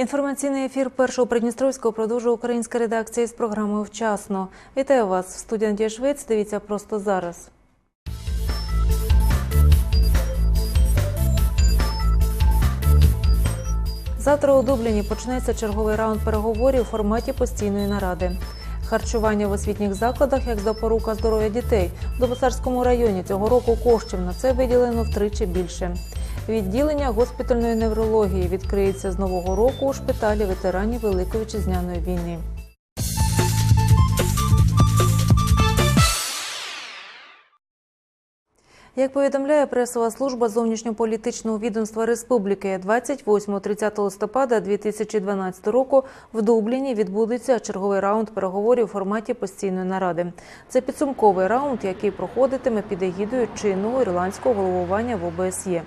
Інформаційний ефір першого Придністровського продовжує українська редакція з програмою Вчасно. Вітаю вас в Надія Швець. Дивіться просто зараз. Завтра у Дубліні почнеться черговий раунд переговорів у форматі постійної наради. Харчування в освітніх закладах як запорука здоров'я дітей. В Добосарському районі цього року коштів на це виділено втричі більше. Відділення госпітальної неврології відкриється з нового року у шпиталі ветеранів Великої вітчизняної війни. Як повідомляє пресова служба зовнішньополітичного відомства Республіки, 28-30 листопада 2012 року в Дубліні відбудеться черговий раунд переговорів у форматі постійної наради. Це підсумковий раунд, який проходитиме під егідою чинного ірландського головування в ОБСЄ.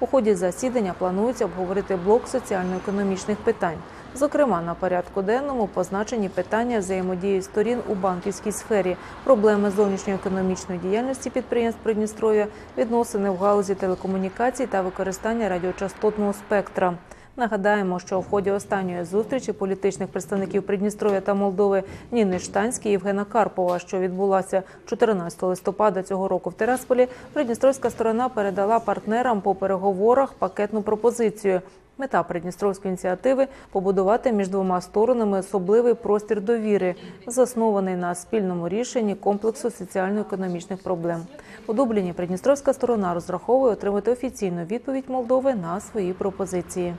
У ході засідання планується обговорити блок соціально-економічних питань. Зокрема, на порядку денному позначені питання взаємодії сторін у банківській сфері, проблеми зовнішньоекономічної діяльності підприємств Придністров'я, відносини в галузі телекомунікацій та використання радіочастотного спектра. Нагадаємо, що в ході останньої зустрічі політичних представників Придністров'я та Молдови Ніни Штанській і Євгена Карпова, що відбулася 14 листопада цього року в Терасполі, придністровська сторона передала партнерам по переговорах пакетну пропозицію. Мета придністровської ініціативи побудувати між двома сторонами особливий простір довіри, заснований на спільному рішенні комплексу соціально-економічних проблем. У Дубліні придністровська сторона розраховує отримати офіційну відповідь Молдови на свої пропозиції.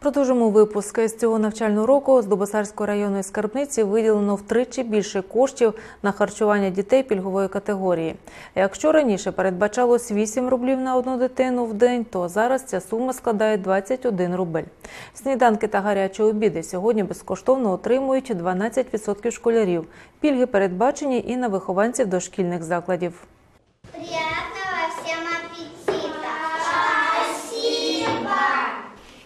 Продовжимо випуск з цього навчального року з Дубосарської районної скарбниці виділено втричі більше коштів на харчування дітей пільгової категорії. Якщо раніше передбачалось 8 рублів на одну дитину в день, то зараз ця сума складає 21 рубль. Сніданки та гарячі обіди сьогодні безкоштовно отримують 12% школярів. Пільги передбачені і на вихованців дошкільних закладів. Приятного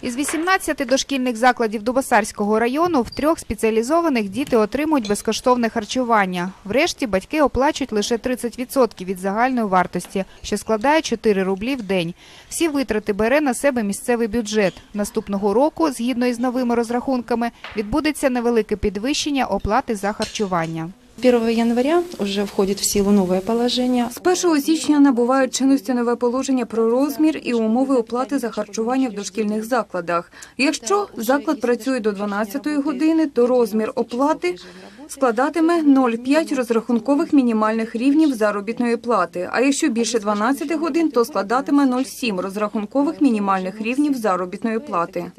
Із 18 дошкільних закладів Дубосарського району в трьох спеціалізованих діти отримують безкоштовне харчування. Врешті батьки оплачують лише 30% від загальної вартості, що складає 4 рублі в день. Всі витрати бере на себе місцевий бюджет. Наступного року, згідно із новими розрахунками, відбудеться невелике підвищення оплати за харчування. 1 января уже входит в силу новое положение. З 1 січня набуває чинності нове положення про розмір і умови оплати за харчування в дошкільних закладах. Якщо заклад працює до 12 години, то розмір оплати складатиме 0,5 розрахункових мінімальних рівнів заробітної плати. А якщо більше 12 годин, то складатиме 0,7 розрахункових мінімальних рівнів заробітної плати.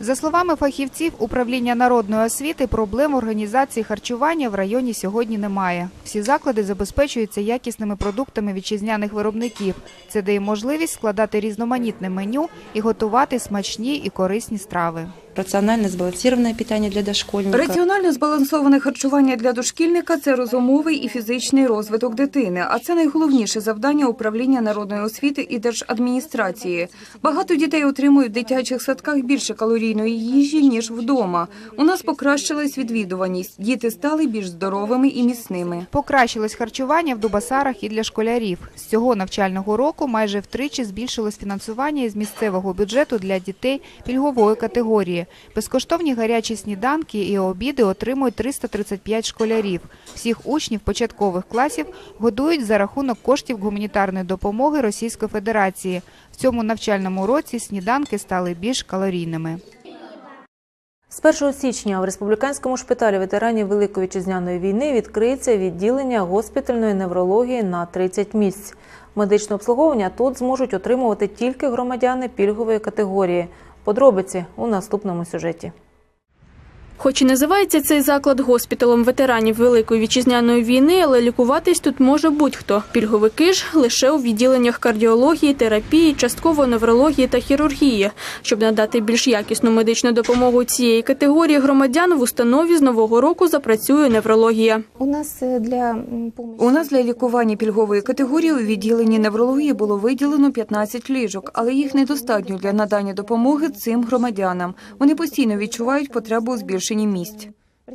За словами фахівців управління народної освіти, проблем організації харчування в районі сьогодні немає. Всі заклади забезпечуються якісними продуктами вітчизняних виробників. Це дає можливість складати різноманітне меню і готувати смачні і корисні страви. Рационально сбалансированное питание для дошкольника. Раціонально збалансоване харчування для дошкільника це розумовий і фізичний розвиток дитини. А це найголовніше завдання управління народної освіти і держадміністрації. Багато дітей отримують в дитячих садках більше калорійної їжі ніж вдома. У нас покращилась відвідуваність. Діти стали більш здоровими і міцними. Покращилось харчування в Дубасарах і для школярів. З цього навчального року майже втричі збільшилось фінансування із місцевого бюджету для дітей пільгової категорії. Безкоштовні гарячі сніданки і обіди отримують 335 школярів. Всіх учнів початкових класів годують за рахунок коштів гуманітарної допомоги Російської Федерації. В цьому навчальному році сніданки стали більш калорійними. З 1 січня в республіканському шпиталі ветеранів Великої вітчизняної війни відкриється відділення госпітальної неврології на 30 місць. Медичне обслуговування тут зможуть отримувати тільки громадяни пільгової категорії. Подробиці у наступному сюжеті. Хоч і називається цей заклад госпіталем ветеранів Великої вітчизняної війни, але лікуватись тут може будь-хто. Пільговики ж лише у відділеннях кардіології, терапії, частково неврології та хірургії. Щоб надати більш якісну медичну допомогу цієї категорії громадян, в установі з нового року запрацює неврологія. У нас е, для У нас для лікування пільгової категорії у відділенні неврології було виділено 15 ліжок, але їх недостатньо для надання допомоги цим громадянам. Вони постійно відчувають потребу у збільшенні місць.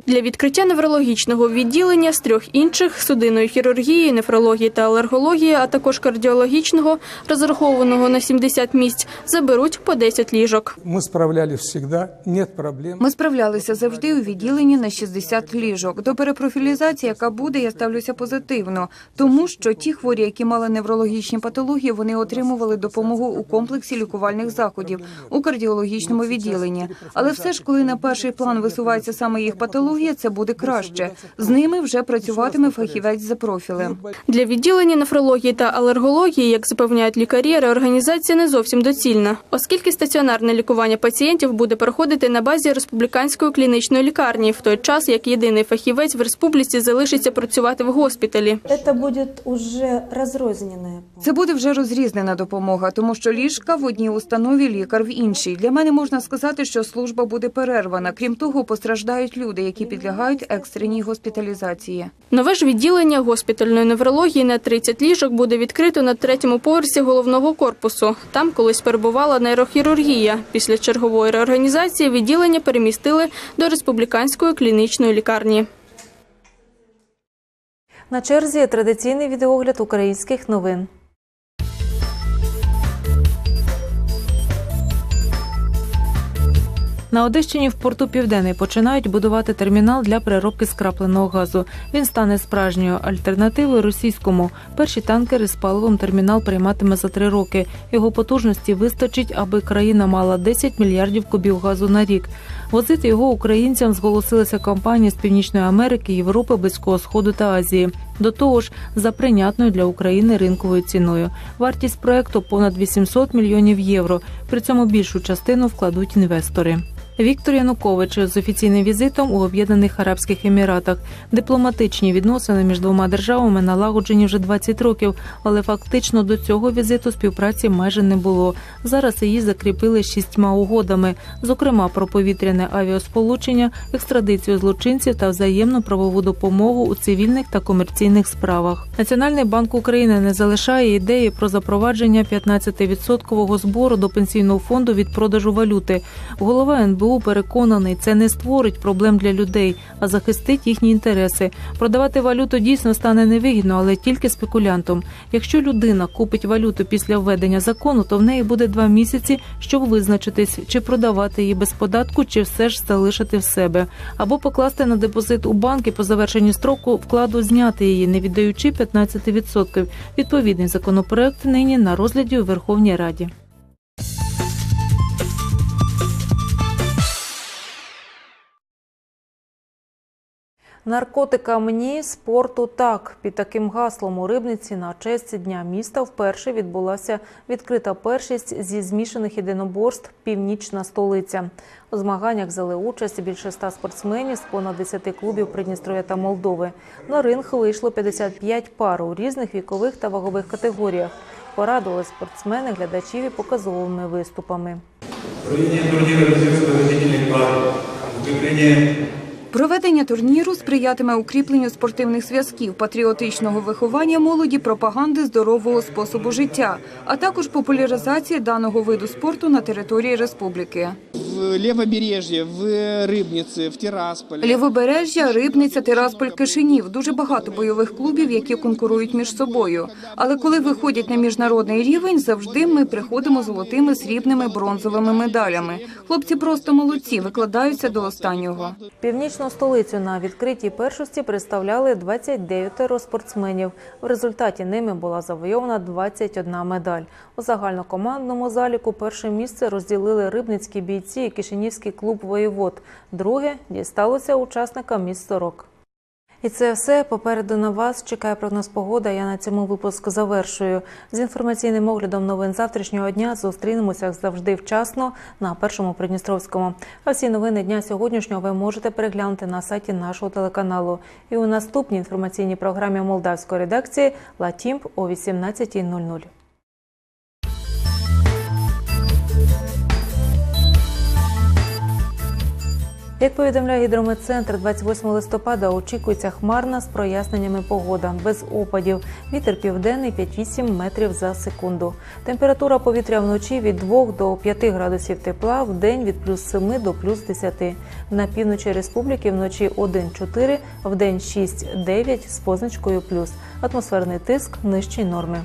Для відкриття неврологічного відділення з трьох інших судинної хірургії, нефрології та алергології, а також кардіологічного, розрахованого на 70 місць, заберуть по 10 ліжок. Мы справлялись всегда, нет проблем. Ми справлялися завжди у відділенні на 60 ліжок. До перепрофілізації, яка буде, я ставлюся позитивно, тому що ті хворі, які мали неврологічні патології, вони отримували допомогу у комплексі лікувальних заходів у кардіологічному відділенні. Але все ж, коли на перший план висувається саме їх патологія, це буде краще. З ними вже працюватиме фахівець за профілем. Для відділення нефрології та алергології, як запевняють лікарі, реорганізація не зовсім доцільна, оскільки стаціонарне лікування пацієнтів буде проходити на базі республіканської клінічної лікарні, в той час як єдиний фахівець в республіці залишиться працювати в госпіталі. Это будет уже разрозненная Це буде вже розрізнена допомога, тому що ліжка в одній установі, лікар в іншій. Для мене можна сказати, що служба буде перервана. Крім того, постраждають люди, які підлягають екстреній госпіталізації. Нове ж відділення госпітальної неврології на 30 ліжок буде відкрито на третьому поверсі головного корпусу. Там колись перебувала нейрохірургія. Після чергової реорганізації відділення перемістили до республіканської клінічної лікарні. На черзі традиційний відеогляд українських новин. На Одещині в порту Південний починають будувати термінал для переробки скрапленого газу. Він стане справжньою альтернативою російському. Перші танкери з паливом термінал прийматиме за три роки. Його потужності вистачить, аби країна мала 10 мільярдів кубів газу на рік. Возити його українцям зголосилися компанії з Північної Америки, Європи, Близького Сходу та Азії. До того ж, за прийнятною для України ринковою ціною. Вартість проекту понад 800 мільйонів євро. При цьому більшу частину вкладуть інвестори. Віктор Янукович з офіційним візитом у Об'єднаних Арабських Еміратах. Дипломатичні відносини між двома державами налагоджені вже 20 років, але фактично до цього візиту співпраці майже не було. Зараз її закріпили шістьма угодами, зокрема про повітряне авіасполучення, екстрадицію злочинців та взаємну правову допомогу у цивільних та комерційних справах. Національний банк України не залишає ідеї про запровадження 15-відсоткового збору до пенсійного фонду від продажу валюти. Голова НБУ переконаний, це не створить проблем для людей, а захистить їхні інтереси. Продавати валюту дійсно стане невигідно, але тільки спекулянтам. Якщо людина купить валюту після введення закону, то в неї буде два місяці, щоб визначитись, чи продавати її без податку, чи все ж залишити в себе, або покласти на депозит у банк і по завершенні строку вкладу зняти її, не віддаючи 15%. Відповідний законопроект нині на розгляді у Верховній Раді. Наркотикам ні, спорту так. Під таким гаслом у Рибниці на честь Дня міста вперше відбулася відкрита першість зі змішаних єдиноборств Північна столиця. У змаганнях взяли участь більше ста спортсменів з понад 10 клубів Придністров'я та Молдови. На ринг вийшло 55 пар у різних вікових та вагових категоріях. Порадували спортсмени глядачів і показовими виступами. Турнира развивает победительных пар, укрепление Проведення турніру сприятиме укріпленню спортивних зв'язків, патріотичного виховання молоді, пропаганди здорового способу життя, а також популяризації даного виду спорту на території республіки. В Левобережье, в Рыбнице, в Тирасполе. Лівобережжя, Рибниця, Тирасполь, Кишинів – дуже багато бойових клубів, які конкурують між собою. Але коли виходять на міжнародний рівень, завжди ми приходимо золотими, срібними, бронзовими медалями. Хлопці просто молодці, викладаються до останнього. Північну столицю на відкритій першості представляли 29 спортсменів. В результаті ними була завойована 21 медаль. У загальнокомандному заліку перше місце розділили рибницькі бійці і кишинівський клуб «Воєвод». Друге дісталося учасникам міст 40. І це все попереду на вас чекає прогноз погода. Я на цьому випуск завершую. З інформаційним оглядом новин завтрашнього дня зустрінемося завжди вчасно на першому Придністровському. А всі новини дня сьогоднішнього ви можете переглянути на сайті нашого телеканалу. І у наступній інформаційній програмі молдавської редакції Латімп о 18.00. Як повідомляє гідрометцентр, 28 листопада очікується хмарна з проясненнями погода, без опадів. Вітер південний 5-8 метрів за секунду. Температура повітря вночі від 2 до 5 градусів тепла, в день від плюс 7 до плюс 10. На півночі республіки вночі 1-4, в день 6-9 з позначкою плюс. Атмосферний тиск нижчий норми.